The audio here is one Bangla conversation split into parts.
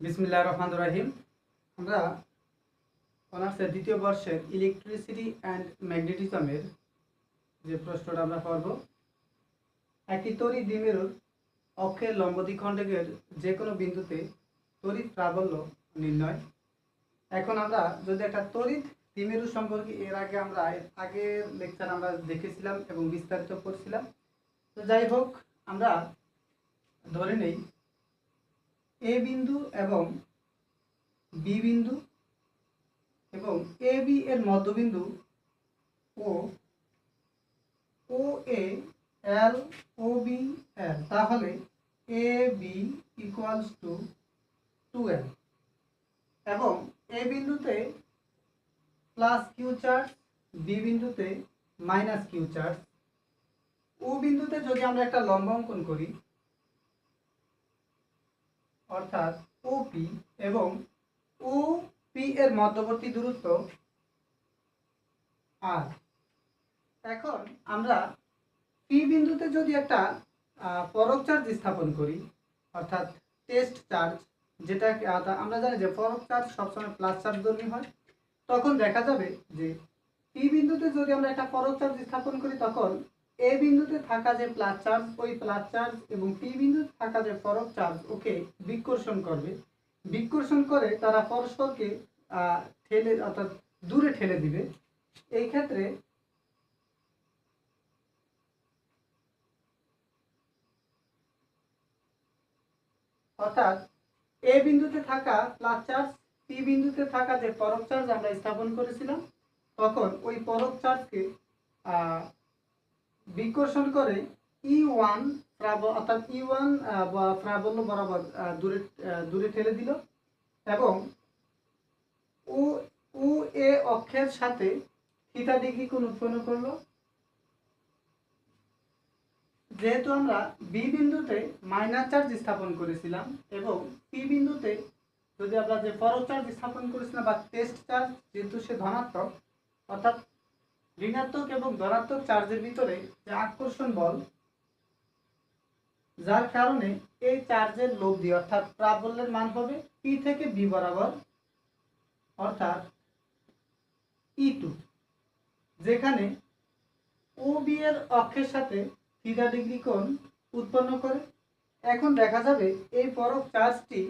বিসমিল্লাহ রহমান রাহিম। আমরা অনার্সের দ্বিতীয় বর্ষের ইলেকট্রিসিটি অ্যান্ড ম্যাগনেটিজমের যে প্রশ্নটা আমরা পড়ব, একটি তড়িৎ দ্বিমেরুর অক্ষের লম্ব দ্বিখণ্ডকের যে কোনো বিন্দুতে তড়িৎ প্রাবল্য নির্ণয়। এখন আমরা যদি একটা তড়িৎ দ্বিমেরু সম্পর্কে এর আগে আমরা আগের লেকচার আমরা দেখেছিলাম এবং বিস্তারিত করছিলাম তো যাই হোক, আমরা ধরে নেই এ বিন্দু এবং বি বিন্দু এবং এ বি এর মধ্যবিন্দু ও ও এ এল ও বি এল তাহলে A B equals to two L এবং এ বিন্দুতে প্লাস কিউ চার্জ বি বিন্দুতে মাইনাস কিউ চার্জ ও বিন্দুতে যদি আমরা একটা লম্ব অঙ্কন করি অর্থাৎ ওপি এবং ও পি এর মধ্যবর্তী দূরত্ব আর এখন আমরা পি বিন্দুতে যদি একটা পরক চার্জ স্থাপন করি, অর্থাৎ টেস্ট চার্জ, যেটা আমরা জানি যে পরক চার্জ সবসময় প্লাস চার্জ ধর্মী হয়, তখন দেখা যাবে যে পি বিন্দুতে যদি আমরা একটা পরক চার্জ স্থাপন করি, তখন এ বিন্দুতে থাকা যে প্লাস চার্জ ওই প্লাস চার্জ এবং পি বিন্দুতে থাকা যে পরক চার্জ ওকে বিকর্ষণ করবে। বিকর্ষণ করে তারা পরস্পরকে ঠেলে অর্থাৎ দূরে ঠেলে দিবে। এই ক্ষেত্রে অর্থাৎ এ বিন্দুতে থাকা প্লাস চার্জ পি বিন্দুতে থাকা যে পরক চার্জ আমরা স্থাপন করেছিলাম তখন ওই পরক চার্জকে আহ, বিকর্ষণ করে ই ওয়ান অর্থাৎ ই ওয়ান প্রাবল্য বরাবর দূরে দূরে ঠেলে দিল এবং ও ও এ অক্ষের সাথে থিটা ডিগ্রি কোণ উৎপন্ন করল। যেহেতু আমরা বি বিন্দুতে মাইনাস চার্জ স্থাপন করেছিলাম এবং পি বিন্দুতে যদি আমরা যে পরক চার্জ স্থাপন করেছিলাম বা টেস্ট চার্জ যেহেতু সে ধনাত্মক, অর্থাৎ ঋণাত্মক এবং ধনাত্মক চার্জের ভিতরে যে আকর্ষণ বল, যার কারণে এই চার্জের লব্ধি অর্থাৎ প্রাবল্যের মান হবে পি থেকে বি বরাবর, অর্থাৎ ই টু যেখানে ও বি এর অক্ষের সাথে থিটা ডিগ্রি কোণ উৎপন্ন করে। এখন দেখা যাবে এই পরক চার্জটি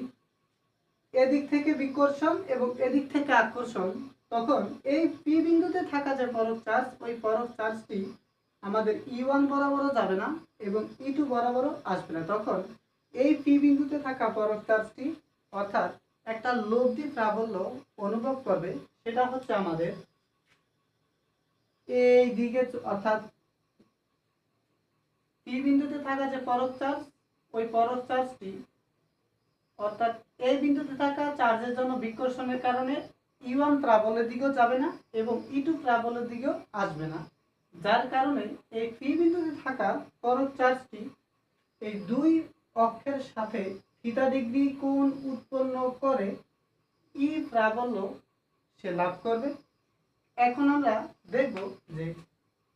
এদিক থেকে বিকর্ষণ এবং এদিক থেকে আকর্ষণ তখন এই পি বিন্দুতে থাকা যে পরক চার্জ, ওই পরক চার্জটি আমাদের ই ওয়ান বরাবরও যাবে না এবং ই টু বরাবরও আসবে না। তখন এই পি বিন্দুতে থাকা পরক চার্জটি অর্থাৎ একটা লব্ধি প্রাবল্য অনুভব করবে, সেটা হচ্ছে আমাদের এই দিকে অর্থাৎ পি বিন্দুতে থাকা যে পরক চার্জ, ওই পরক চার্জটি অর্থাৎ এই বিন্দুতে থাকা চার্জের জন্য বিকর্ষণের কারণে ই ওয়ান প্রাবলের দিকেও যাবে না এবং ই টু প্রাবলের দিকেও আসবে না। যার কারণে এই পি বিন্দুতে থাকা পরক চার্জটি এই দুই অক্ষের সাথে থিটা ডিগ্রি কোণ উৎপন্ন করে ই প্রাবল্য সে লাভ করবে। এখন আমরা দেখব যে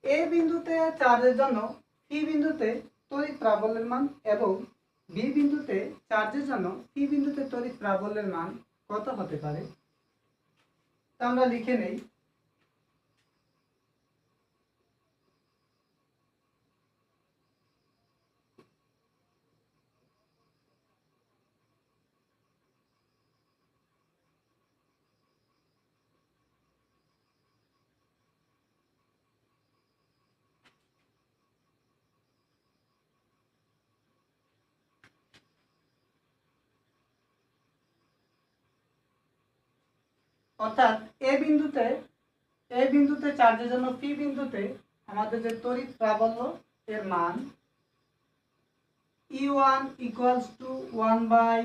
এ বিন্দুতে চার্জের জন্য পি বিন্দুতে তড়িৎ প্রাবল্যের মান এবং বি বিন্দুতে চার্জের জন্য পি বিন্দুতে তড়িৎ প্রাবল্যের মান কত হতে পারে? তা আমরা লিখে নেই। অর্থাৎ এ বিন্দুতে এ বিন্দুতে চার্জের জন্য পি বিন্দুতে আমাদের যে তড়িৎ প্রাবল্য এর মান E one equals to one by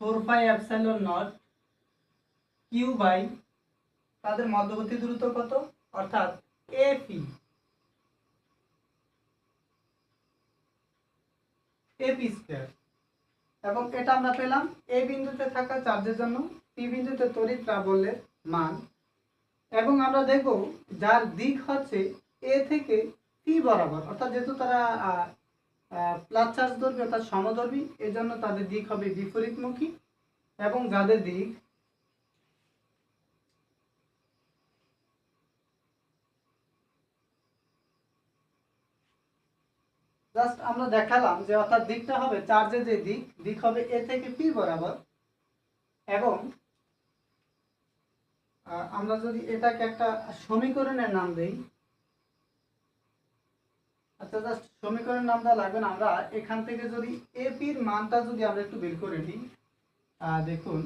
four by epsilon not Q by তাদের মধ্যবর্তী দূরত্ব কত? অর্থাৎ A P A P square এবং এটা আমরা পেলাম এ বিন্দুতে থাকা চার্জের জন্য পি তড়িৎ প্রাবল্যের মান। এবং আমরা দেখব যার দিক হচ্ছে এ থেকে পি বরাবর। অর্থাৎ যেহেতু তারা প্লাস চার্জ ধর্মী অর্থাৎ সমধর্মী এই জন্য তাদের দিক হবে বিপরীতমুখী। এবং যাদের দিক জাস্ট আমরা দেখালাম যে অর্থাৎ দিকটা হবে চার্জের যে দিক দিক হবে এ থেকে পি বরাবর। এবং আমরা যদি এটাকে একটা সমীকরণের নাম দেই আচ্ছা জাস্ট সমীকরণের নাম দেওয়া লাগবে না আমরা এখান থেকে যদি এপির মানটা যদি আমরা একটু বের করে আহ, দেখুন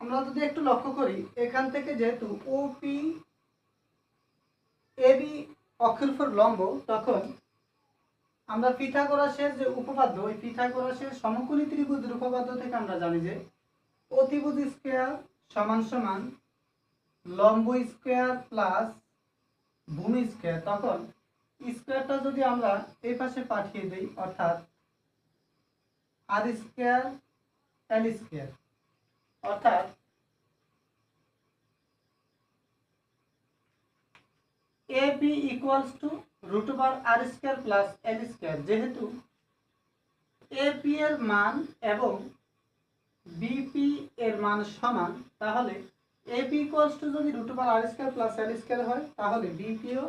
আমরা যদি একটু লক্ষ্য করি এখান থেকে যেহেতু ওপি এবি অক্ষের উপর লম্ব তখন আমরা পিথাগোরাসের যে উপপাদ্য, ওই পিথাগোরাসের সমকোণী ত্রিভুজের উপপাদ্য থেকে আমরা জানি যে অতিভুজ স্কোয়ার সমান সমান লম্ব স্কোয়ার প্লাস ভূমি স্কোয়ার। তখন স্কোয়ারটা যদি আমরা এই পাশে পাঠিয়ে দিই, অর্থাৎ আর স্কোয়ার, এল স্কোয়ার, অর্থাৎ A B equals to root over R square plus L square যেহেতু এ এর মান এবং বিপি এর মান সমান, তাহলে এ পি টু যদি root over r square plus l square হয়, তাহলে BPO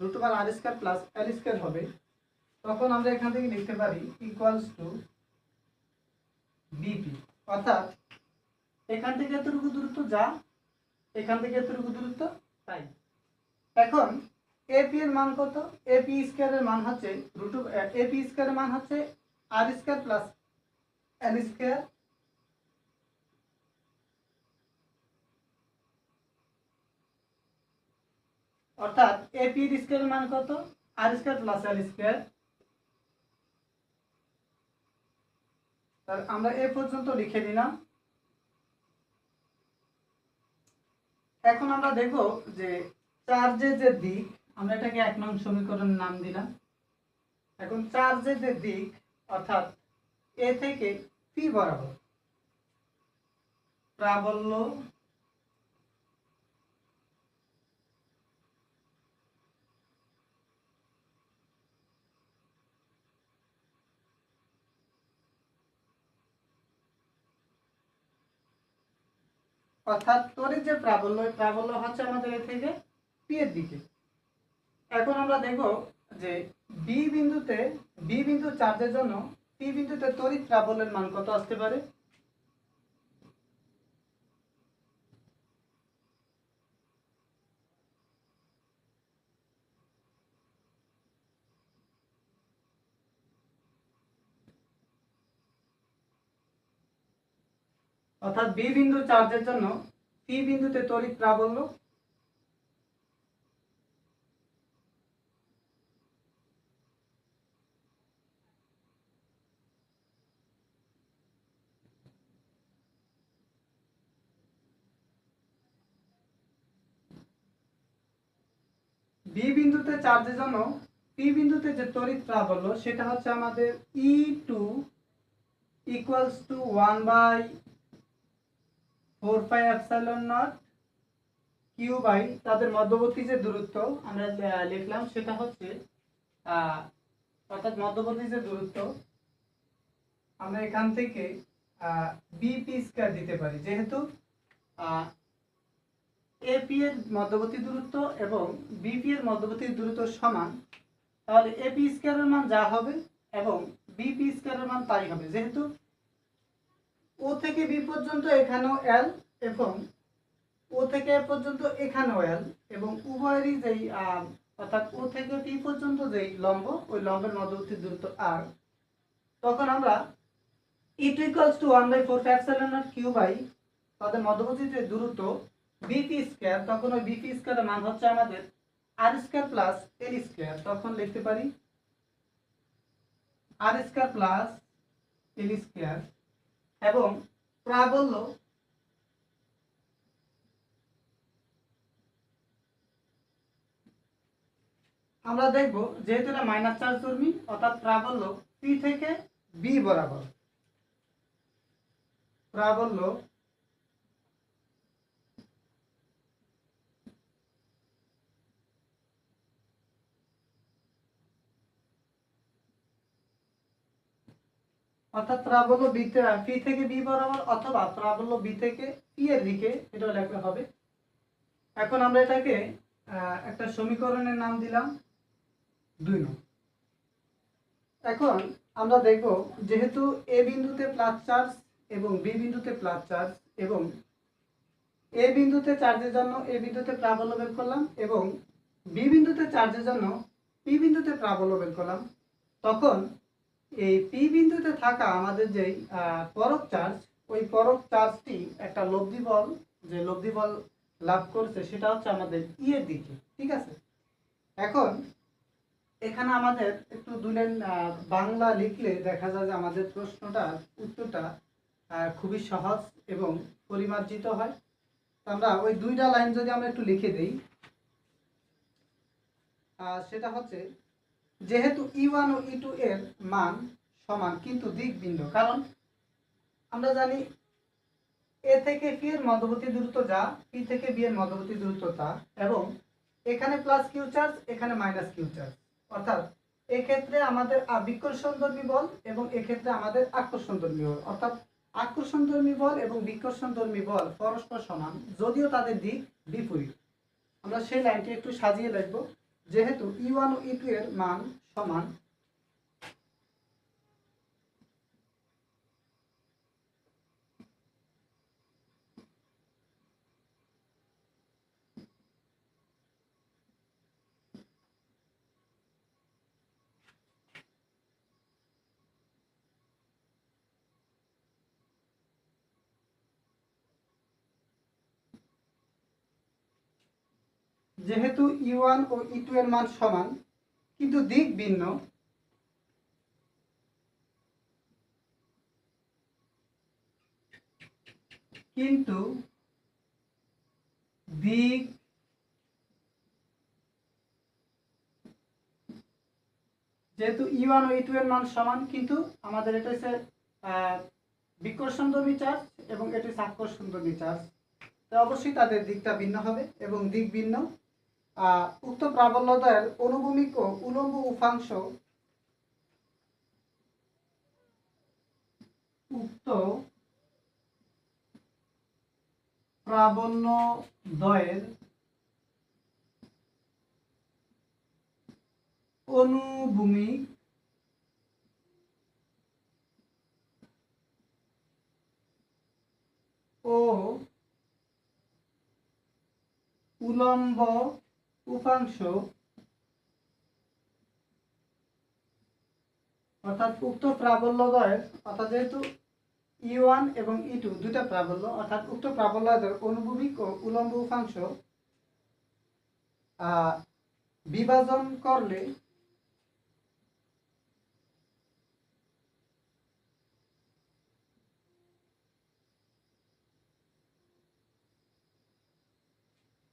root over r square plus l square হবে। তখন আমরা এখান থেকে লিখতে পারি ইকুয়ালস টু বিপি অর্থাৎ এখান থেকে এতটুকু দূরত্ব যা, এখান থেকে এতটুকু দূরত্ব তাই। এখন এপি এর মান কত? এপি স্কয়ারের মান হচ্ছে রুট এপি স্কয়ারের মান হচ্ছে r square plus l square অর্থাৎ এপি এর স্কয়ারের মান কত? R square plus l square তাহলে আমরা এ পর্যন্ত লিখে নিলাম। এখন আমরা দেখব যে চার্জের যে দিক আমরা এটাকে এক নং সমীকরণের নাম দিলাম। এখন চার্জের যে দিক, অর্থাৎ এ থেকে পি বরাবর প্রাবল্য অর্থাৎ তড়িৎ যে প্রাবল্য প্রাবল্য হচ্ছে আমাদের এ থেকে পি এর দিকে। এখন আমরা দেখব যে বি বিন্দুতে বি বিন্দু চার্জের জন্য পি বিন্দুতে তড়িৎ প্রাবল্যের মান কত আসতে পারে? অর্থাৎ বি বিন্দু চার্জের জন্য পি বিন্দুতে তড়িৎ প্রাবল্য বি বিন্দুতে চার্জের জন্য পি বিন্দুতে যে তড়িৎ প্রাবল্য, সেটা হচ্ছে আমাদের E two equals to one by four pi epsilon naught q by তাদের মধ্যবর্তী যে দূরত্ব আমরা লিখলাম, সেটা হচ্ছে অর্থাৎ মধ্যবর্তী যে দূরত্ব, আমরা এখান থেকে বিপি স্কয়ার দিতে পারি। যেহেতু এপি এর মধ্যবর্তী দূরত্ব এবং বিপি এর মধ্যবর্তী দূরত্ব সমান, তাহলে এপি স্কয়ারের মান যা হবে এবং বিপি স্কয়ারের মান তাই হবে। যেহেতু ও থেকে বি পর্যন্ত এখানেও এল এবং ও থেকে এ পর্যন্ত এখানেও এল এবং উভয়েরই যেই অর্থাৎ ও থেকে পি পর্যন্ত যেই লম্ব, ওই লম্বের মধ্যবর্তী দূরত্ব আর তখন আমরা it equals to one by four naught q by তাদের মধ্যবর্তী যে দূরত্ব বিপি স্কয়ার তখন ওই বিপি স্কয়ারের মান হচ্ছে আমাদের r square plus l square তখন লিখতে পারি r square plus l square এবং প্রাবল্য আমরা দেখব যেহেতু এটা মাইনাস চার্জ ধর্মী অর্থাৎ প্রাবল্য পি থেকে বি বরাবর। প্রাবল্য অর্থাৎ প্রাবল্য বি পি থেকে বি বরাবর অথবা প্রাবল্য বি থেকে পি এর দিকে এটা লেখা হবে। এখন আমরা এটাকে একটা সমীকরণের নাম দিলাম দুই নং। এখন আমরা দেখব যেহেতু এ বিন্দুতে প্লাস চার্জ এবং বি বিন্দুতে প্লাস চার্জ এবং এ বিন্দুতে চার্জের জন্য এ বিন্দুতে প্রাবল্য বের করলাম এবং বি বিন্দুতে চার্জের জন্য পি বিন্দুতে প্রাবল্য বের করলাম, তখন এই পি বিন্দুতে থাকা আমাদের আহ, পরক চার্জ ওই পরক চার্জটি একটা লব্ধি বল যে লব্ধি বল লাভ করছে সেটা হচ্ছে আমাদের ই এর দিকে ঠিক আছে? এখন এখানে আমাদের একটু দুই লাইন বাংলা লিখলে দেখা যায় যে আমাদের প্রশ্নটার উত্তরটা খুবই সহজ এবং পরিমার্জিত হয়। আমরা ওই দুইটা লাইন যদি আমরা একটু লিখে দিই সেটা হচ্ছে যেহেতু ই ওয়ান ও ই টু এর মান সমান, কিন্তু দিক ভিন্ন কারণ আমরা জানি এ থেকে পি এর মধ্যবর্তী দূরত্ব যা পি থেকে বি এর মধ্যবর্তী দূরত্ব তা, এবং এখানে প্লাস কিউ চার্জ এখানে মাইনাস কিউ চার্জ অর্থাৎ এক্ষেত্রে আমাদের বিকর্ষণধর্মী বল এবং এক্ষেত্রে আমাদের আকর্ষণ আকর্ষণধর্মী বল। অর্থাৎ আকর্ষণধর্মী বল এবং বিকর্ষণ বিকর্ষণধর্মী বল পরস্পর সমান, যদিও তাদের দিক বিপরীত। আমরা সেই লাইনটি একটু সাজিয়ে লিখব যেহেতু ই ওয়ান ও ই টু এর মান সমান যেহেতু ই ওয়ান ও ই টু এর মান সমান, কিন্তু দিক ভিন্ন। কিন্তু দিক যেহেতু ই ওয়ান ও ই টু এর মান সমান, কিন্তু আমাদের এটা হচ্ছে বিকর্ষণ বিকর্ষণধর্মী চার্জ এবং এটি হচ্ছে আকর্ষণধর্মী চার্জ তো অবশ্যই তাদের দিকটা ভিন্ন হবে এবং দিক ভিন্ন। উক্ত প্রাবল্যদ্বয়ের অনুভূমিক ও উলম্ব উপাংশ উক্ত প্রাবল্য দ্বয়ের অনুভূমিক ও উলম্ব উপাংশ, অর্থাৎ উক্ত প্রাবল্যদয়ের অর্থাৎ যেহেতু ই ওয়ান এবং ই টু দুইটা প্রাবল্য, অর্থাৎ উক্ত প্রাবল্যদয়ের অনুভূমিক ও উলম্ব উপাংশ বিভাজন করলে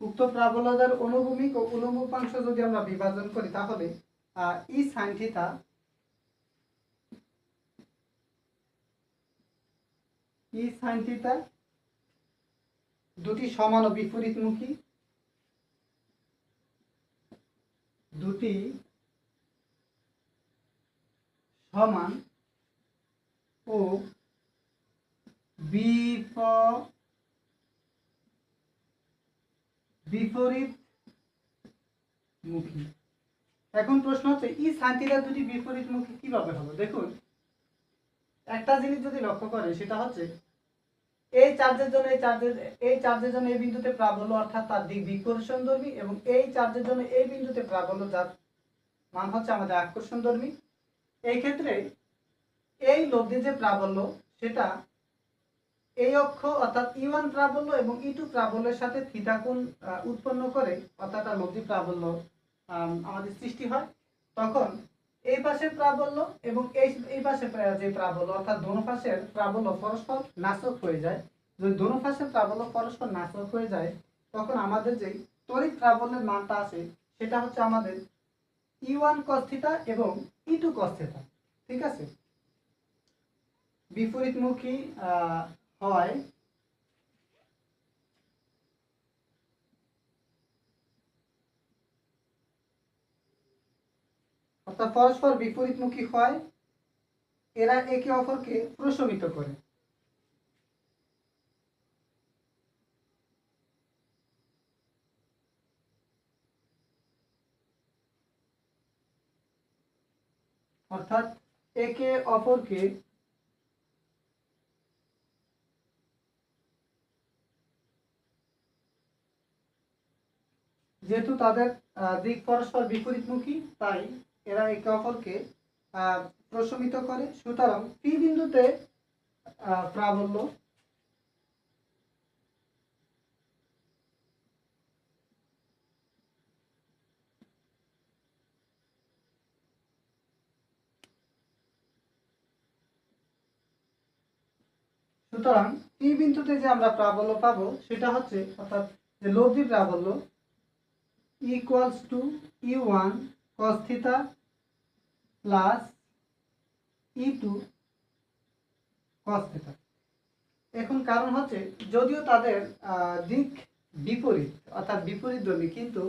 উক্ত প্রাবল্যতার অনুভূমিক ও উপাংশ যদি আমরা বিভাজন করি, তাহলে E sine theta E sine theta দুটি সমান ও বিপরীতমুখী। দুটি সমান ও বিপ বিপরীত মুখী। এখন প্রশ্ন হচ্ছে, ই শান্তিরা দুটি বিপরীত মুখী কীভাবে হবে? দেখুন, একটা জিনিস যদি লক্ষ্য করে সেটা হচ্ছে, এই চার্জের জন্য এই চার্জের এই চার্জের জন্য এই বিন্দুতে প্রাবল্য, অর্থাৎ তার দিক বিকর্ষণ ধর্মী এবং এই চার্জের জন্য এই বিন্দুতে প্রাবল্য, যার মান হচ্ছে আমাদের আকর্ষণ ধর্মী এই ক্ষেত্রে এই লব্ধি যে প্রাবল্য, সেটা এই অক্ষ অর্থাৎ ই ওয়ান প্রাবল্য এবং ই টু প্রাবল্যের সাথে থিটা কোণ উৎপন্ন করে, অর্থাৎ একটা লব্ধি প্রাবল্য আমাদের সৃষ্টি হয়। তখন এই পাশের প্রাবল্য এবং এই এই পাশে যে প্রাবল্য, অর্থাৎ দোনো পাশের প্রাবল্য পরস্পর নাশক হয়ে যায়। যদি দোনো পাশের প্রাবল্য পরস্পর নাশক হয়ে যায়, তখন আমাদের যে তড়িৎ প্রাবল্যের মানটা আছে, সেটা হচ্ছে আমাদের ই ওয়ান কস্থিতা এবং ই টু কস্থিতা ঠিক আছে? বিপরীতমুখী হয় অর্থাৎ পরস্পর বিপরীতমুখী হয় এরা একে অপরকে প্রশমিত করে। অর্থাৎ একে অপরকে যেহেতু তাদের দিক পরস্পর বিপরীতমুখী, তাই এরা একে অপরকে প্রশমিত করে। সুতরাং পি বিন্দুতে প্রাবল্য। সুতরাং পি বিন্দুতে যে আমরা প্রাবল্য পাবো, সেটা হচ্ছে, অর্থাৎ যে লব্ধি প্রাবল্য E one cos theta plus E two cos theta এখন কারণ হচ্ছে, যদিও তাদের দিক বিপরীত, অর্থাৎ বিপরীতধর্মী কিন্তু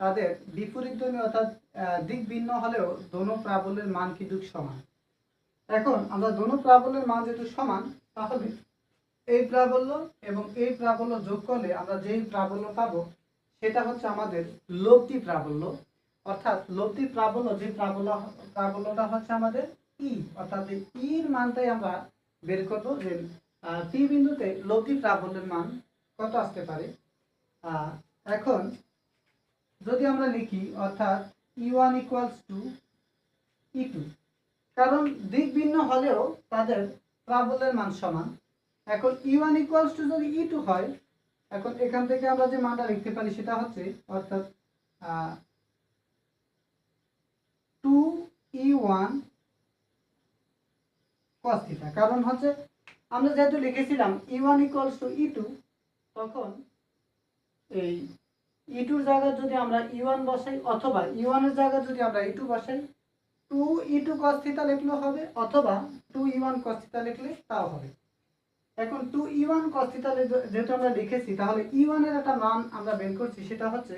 তাদের বিপরীতধর্মী অর্থাৎ দিক ভিন্ন হলেও দোনো প্রাবল্যের মান কিন্তু সমান। এখন আমরা দোনো প্রাবল্যের মান যেহেতু সমান, তাহলে এই প্রাবল্য এবং এই প্রাবল্য যোগ করলে আমরা যেই প্রাবল্য পাবো সেটা হচ্ছে আমাদের লব্ধি প্রাবল্য। অর্থাৎ লব্ধি প্রাবল্য, যে প্রাবল্য, প্রাবল্যটা হচ্ছে আমাদের ই। অর্থাৎ এই ইর মানটাই আমরা বের করব যে পি বিন্দুতে লব্ধি প্রাবল্যের মান কত আসতে পারে? এখন যদি আমরা লিখি, অর্থাৎ E one equals to E two কারণ দিক ভিন্ন হলেও তাদের প্রাবল্যের মান সমান। এখন ই ওয়ান ইকুয়ালস টু যদি ই টু হয় এখন এখান থেকে আমরা যে মানটা লিখতে পারি সেটা হচ্ছে, অর্থাৎ two E one cos theta কারণ হচ্ছে, আমরা যেহেতু লিখেছিলাম E one equals to E two তখন এই ই টুর জায়গায় যদি আমরা ই ওয়ান বসাই, অথবা ই ওয়ানের জায়গায় যদি আমরা ই টু বসাই two E two cos theta লিখলেও হবে, অথবা two E one cos theta লিখলে তাও হবে। এখন two E one cos theta যেহেতু আমরা লিখেছি, তাহলে ই ওয়ানের একটা মান আমরা বের করছি, সেটা হচ্ছে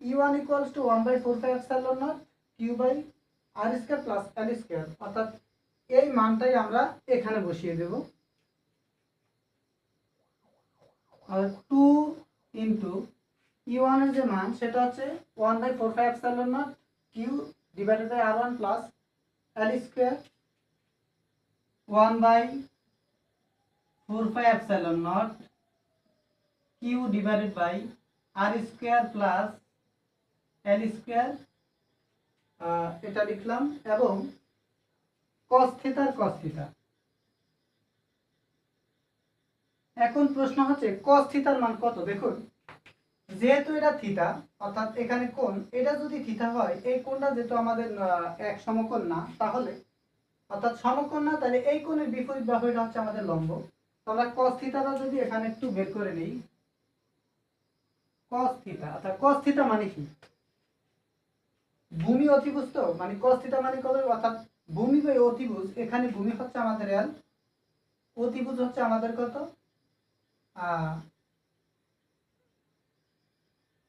E one equals to one by four five epsilon naught q by r square plus l square অর্থাৎ এই মানটাই আমরা এখানে বসিয়ে দেব। আর টু ইন্টু ই ওয়ানের যে মান, সেটা হচ্ছে one by four five epsilon naught q divided by r one plus l square one by four five epsilon naught q divided by r square plus l square এটা লিখলাম, এবং কস থিতার কস থিতা এখন প্রশ্ন হচ্ছে কস থিতার মান কত? দেখুন, যেহেতু এটা থিতা অর্থাৎ এখানে কোণ, এটা যদি থিতা হয়, এই কোণটা যেহেতু আমাদের এক সমকোণ না, তাহলে, অর্থাৎ সমকোণ না, তাহলে এই কোণের বিপরীত বাহুটা হচ্ছে আমাদের লম্ব। আমরা কস থিতাটা যদি এখানে একটু বের করে নেই কস থিতা অর্থাৎ কস থিতা মানে কি? ভূমি অতিভুজ তো মানে কস থিতা মানে কত? অর্থাৎ ভূমি বা অতিভুজ, এখানে ভূমি হচ্ছে আমাদের এল অতিভুজ হচ্ছে আমাদের কত?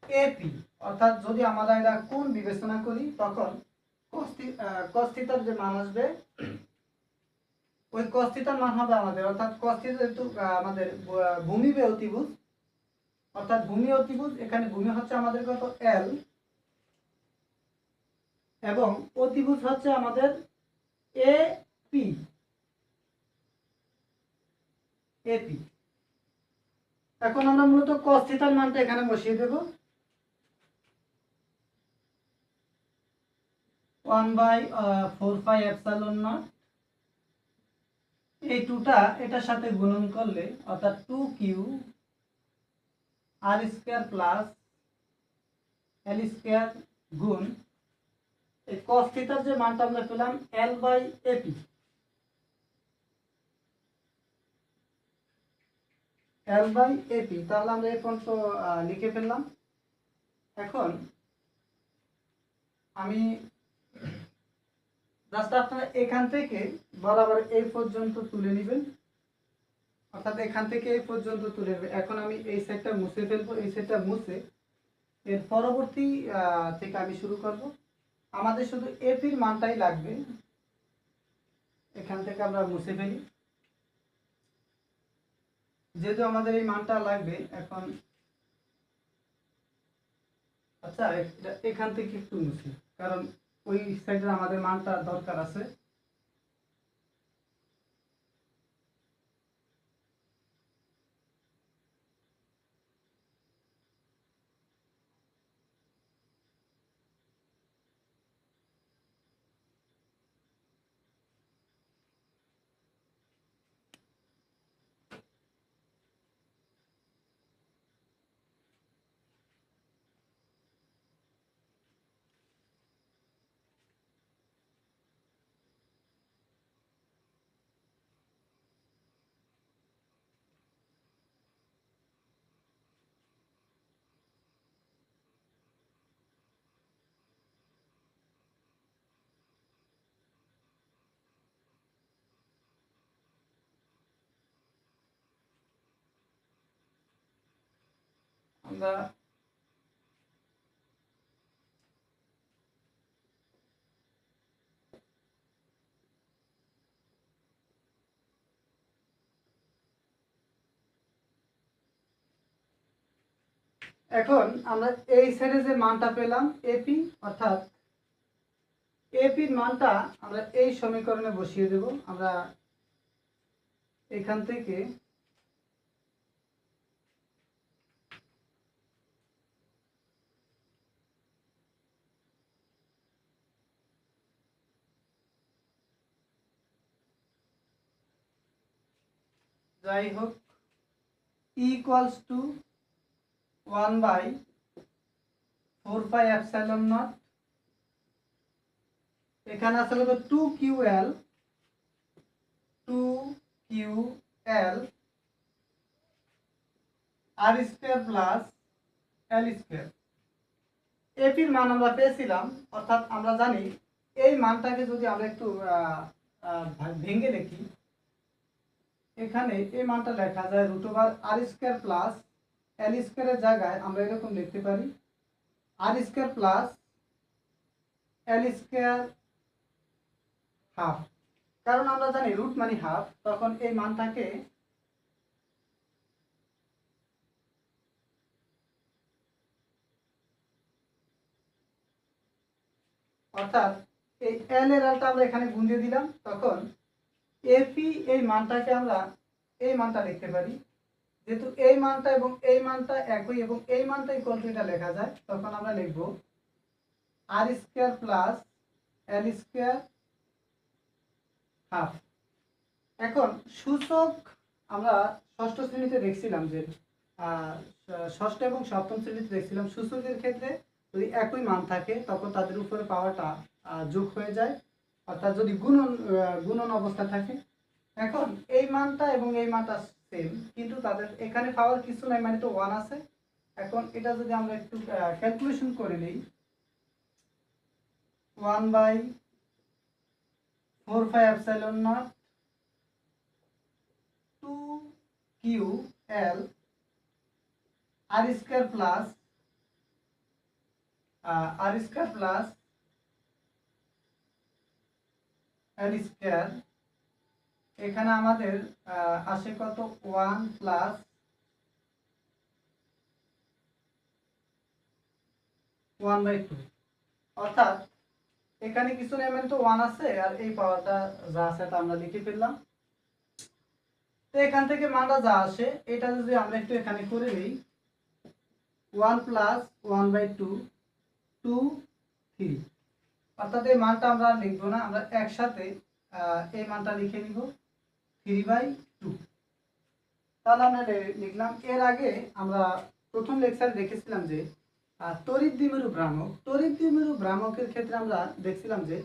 এপি অর্থাৎ যদি আমরা এটা কোন বিবেচনা করি, তখন কস্তিতার যে মান আসবে ওই কস্তিতার মান হবে আমাদের অর্থাৎ আহ, আমাদের ভূমি বে অতিভুজ। অর্থাৎ ভূমি অতিভুজ এখানে ভূমি হচ্ছে আমাদের কত? এল এবং অতিভুজ হচ্ছে আমাদের এ পি এপি এখন আমরা মূলত থিটার মানটা এখানে বসিয়ে দেব। One by four five epsilon naught. এই টুটা এটার সাথে গুণন করলে, অর্থাৎ two q r square plus l square গুণ, এই cos থিটার যে মানটা আমরা পেলাম l by AP l by AP তাহলে আমরা এই পর্যন্ত লিখে ফেললাম। এখন আমি জাস্ট আপনারা এখান থেকে বরাবর এই পর্যন্ত তুলে নেবেন। অর্থাৎ এখান থেকে এই পর্যন্ত তুলে নেবেন। এখন আমি এই সেটটা মুছে ফেলব। এই সেটটা মুছে এর পরবর্তী থেকে আমি শুরু করব। আমাদের শুধু এপির মানটাই লাগবে। এখান থেকে আমরা মুছে ফেলি। যেহেতু আমাদের এই মানটা লাগবে, এখন আচ্ছা এখান থেকে একটু মুছি। কারণ ওই সাইডে আমাদের মানটা দরকার আছে। আমরা এখন আমরা এই সাইডে যে মানটা পেলাম এপি অর্থাৎ এপির মানটা আমরা এই সমীকরণে বসিয়ে দেব। আমরা এখান থেকে যাই হোক equals to one by four pi epsilon naught এখানে আছে কত two q l two q l r square plus l square এপির মান আমরা পেয়েছিলাম, অর্থাৎ আমরা জানি এই মানটাকে যদি আমরা একটু ভেঙে লিখি এখানে এই মানটা লেখা যায় root over r square plus l স্কোয়ারের জায়গায় আমরা এরকম লিখতে পারি। R square plus l square half কারণ আমরা জানি রুট মানে হাফ তখন এই মানটাকে অর্থাৎ এই এল এর আলটা আমরা এখানে গুণ দিলাম, তখন এপি এই মানটাকে আমরা এই মানটা লিখতে পারি। যেহেতু এই মানটা এবং এই মানটা একই এবং এই মানটা ইকুয়াল টু এটা লেখা যায়, তখন আমরা লিখব r square plus l square half এখন সূচক আমরা ষষ্ঠ শ্রেণীতে দেখছিলাম যে ষষ্ঠ এবং সপ্তম শ্রেণীতে দেখছিলাম সূচকের ক্ষেত্রে যদি একই মান থাকে, তখন তাদের উপরে পাওয়াটা যোগ হয়ে যায়। অর্থাৎ যদি গুণন গুণন অবস্থা থাকে, এখন এই মানটা এবং এই মানটা সেম কিন্তু তাদের এখানে পাওয়ার কিছু নাই মানে তো ওয়ান আছে। এখন এটা যদি আমরা একটু ক্যালকুলেশন করে নিই one by four five epsilon naught two q l r square plus r square plus l square এখানে আমাদের আসে কত? One plus one by two অর্থাৎ, এখানে কিছু নেই মানে তো ওয়ান আছে, আর এই পাওয়ারটা যা আছে তা আমরা লিখে ফেললাম। তো এখান থেকে মানটা যা আসে, এটা যদি আমরা একটু এখানে করে নিই one plus one by two two three অর্থাৎ এই মানটা আমরা লিখব না, আমরা একসাথে এই মানটা লিখে নিব। থ্রি বাই টু তাহলে আমরা লিখলাম, এর আগে আমরা প্রথম লেকচারে দেখেছিলাম যে তড়িৎ দ্বিমেরু ভ্রামক, তড়িৎ দ্বিমেরু ভ্রামকের ক্ষেত্রে আমরা দেখছিলাম যে,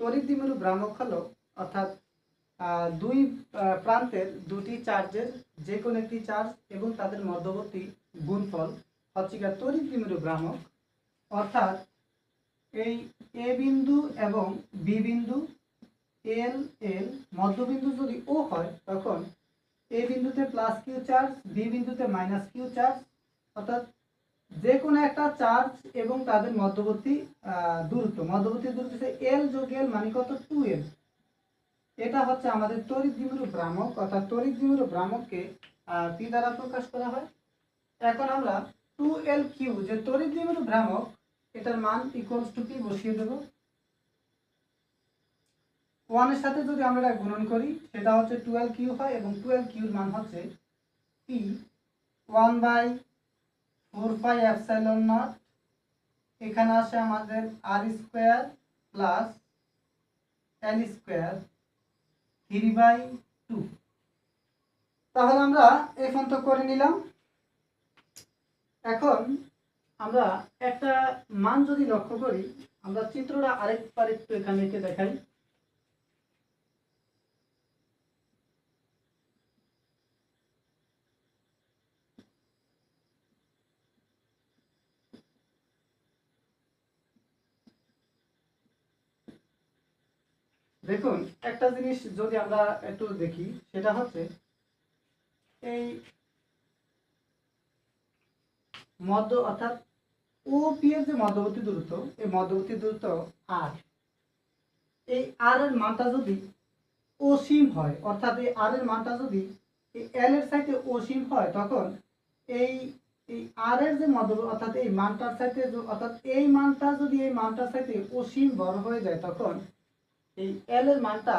তড়িৎ দ্বিমেরু ভ্রামক হলো, অর্থাৎ দুই প্রান্তের দুটি চার্জের যে কোনো একটি চার্জ এবং তাদের মধ্যবর্তী গুণফল হচ্ছে তড়িৎ দ্বিমেরু ভ্রামক। অর্থাৎ, এই এ বিন্দু এবং বি বিন্দু এল এল মধ্যবিন্দু যদি ও হয়, তখন এ বিন্দুতে প্লাস কিউ চার্জ বি বিন্দুতে মাইনাস কিউ চার্জ অর্থাৎ যে কোনো একটা চার্জ এবং তাদের মধ্যবর্তী দূরত্ব। মধ্যবর্তী দূরত্ব এল যোগ এল মানে কত? টু এল এটা হচ্ছে আমাদের তড়িৎ দ্বিমেরু ভ্রামক, অর্থাৎ তড়িৎ দ্বিমেরু ভ্রামককে পি দ্বারা প্রকাশ করা হয়। এখন আমরা টু এল কিউ যে তড়িৎ দ্বিমেরু ভ্রামক এটার মান ইকুয়ালস টু পি বসিয়ে দেব? ওয়ানের সাথে যদি আমরা এটা গুণন করি, সেটা হচ্ছে টুয়েলভ কিউ হয় এবং টুয়েলভ কিউর মান হচ্ছে P one by four pi epsilon naught এখানে আসে আমাদের r square plus l square three by two তাহলে আমরা এই পর্যন্ত করে নিলাম। এখন আমরা একটা মান যদি লক্ষ্য করি, আমরা চিত্রটা আরেকবার একটু এখানে দেখাই। দেখুন, একটা জিনিস যদি আমরা একটু দেখি, সেটা হচ্ছে এই মধ্য অর্থাৎ ও পি এর যে মধ্যবর্তী দূরত্ব, এই মধ্যবর্তী দূরত্ব আর। এই আর এর মানটা যদি অসীম হয়, অর্থাৎ এই আর এর মানটা যদি এই এল এর সাইডে অসীম হয়, তখন এই এই আর এর যে মধ্য অর্থাৎ এই মানটার সাথে অর্থাৎ এই মানটা যদি এই মানটার সাথে অসীম বড় হয়ে যায়, তখন এই এল এর মানটা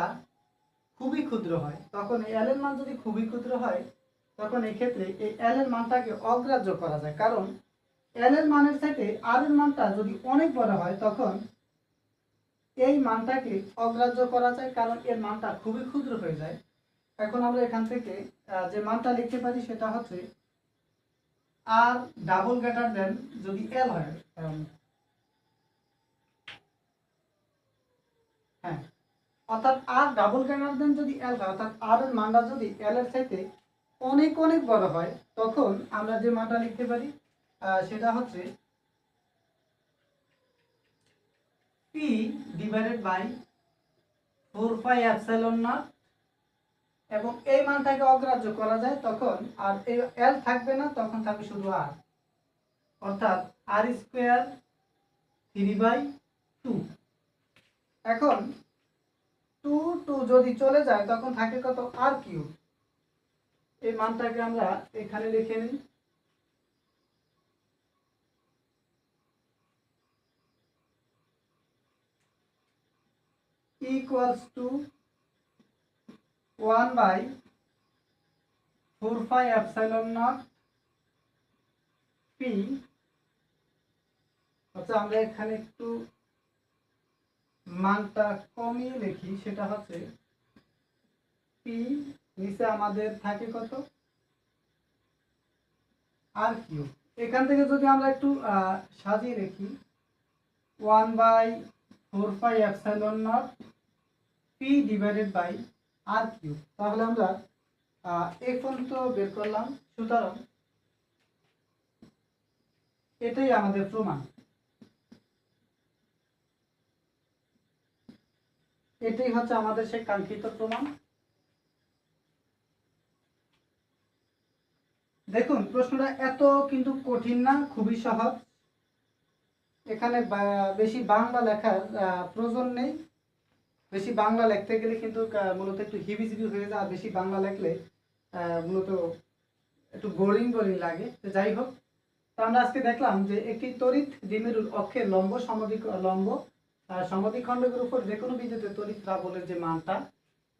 খুবই ক্ষুদ্র হয়। তখন এই এল এর মান যদি খুবই ক্ষুদ্র হয় তখন এই ক্ষেত্রে এই এল এর মানটাকে অগ্রাহ্য করা যায়। কারণ এল এর মানের সাথে আর এর মানটা যদি অনেক বড় হয়, তখন এই মানটাকে অগ্রাহ্য করা যায়, কারণ এর মানটা খুবই ক্ষুদ্র হয়ে যায়। এখন আমরা এখান থেকে যে মানটা লিখতে পারি সেটা হচ্ছে আর ডাবল গ্রেটার দেন যদি এল হয় হ্যাঁ অর্থাৎ আর ডাবল গ্রেটার দেন যদি এল হয়, অর্থাৎ আর এর মানটা যদি এল এর চাইতে অনেক অনেক বড় হয়। তখন আমরা যে মানটা লিখতে পারি সেটা হচ্ছে P divided by four pi epsilon naught এবং এই মানটাকে অগ্রাহ্য করা যায় তখন আর এই এল থাকবে না, তখন থাকবে শুধু আর অর্থাৎ r square three by two এখন টু টু যদি চলে যায়, তখন থাকে কত? আর কিউ এই মানটাকে আমরা এখানে লিখে নিই। equals to 1 by 4 pi epsilon naught p আচ্ছা আমরা এখানে একটু মানটা কমিয়ে লিখি, সেটা হচ্ছে পি নিচে আমাদের থাকে কত? R q. এখান থেকে যদি আমরা একটু সাজিয়ে রেখি one by four pi epsilon naught P divided by r q তাহলে আমরা এই পর্যন্ত বের করলাম। সুতরাং, এটাই আমাদের প্রমাণ। এটাই হচ্ছে আমাদের সেই কাঙ্ক্ষিত প্রমাণ। দেখুন, প্রশ্নটা এত কিন্তু কঠিন না, খুবই সহজ। এখানে বেশি বাংলা লেখার প্রয়োজন নেই। বেশি বাংলা লিখতে গেলে কিন্তু মূলত একটু হিবিজিবি হয়ে যায়, আর বেশি বাংলা লিখলে মূলত একটু বোরিং বোরিং লাগে। তো যাই হোক, তো আমরা আজকে দেখলাম যে একটি তড়িৎ দ্বিমেরুর অক্ষের লম্ব সমদ্বিক লম্ব সমদ্বিখণ্ডকের উপর যে কোনো বিন্দুতে তড়িৎ প্রাবলের যে মানটা,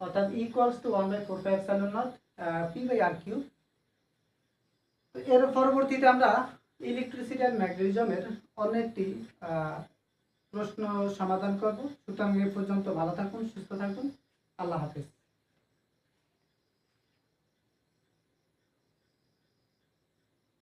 অর্থাৎ equals to one by four five seven naught P by r q এর পরবর্তীতে আমরা ইলেকট্রিসিটি অ্যান্ড ম্যাগনেটিজমের অন্য একটি প্রশ্ন সমাধান করব। সুতরাং এ পর্যন্ত ভালো থাকুন, সুস্থ থাকুন। আল্লাহ হাফেজ।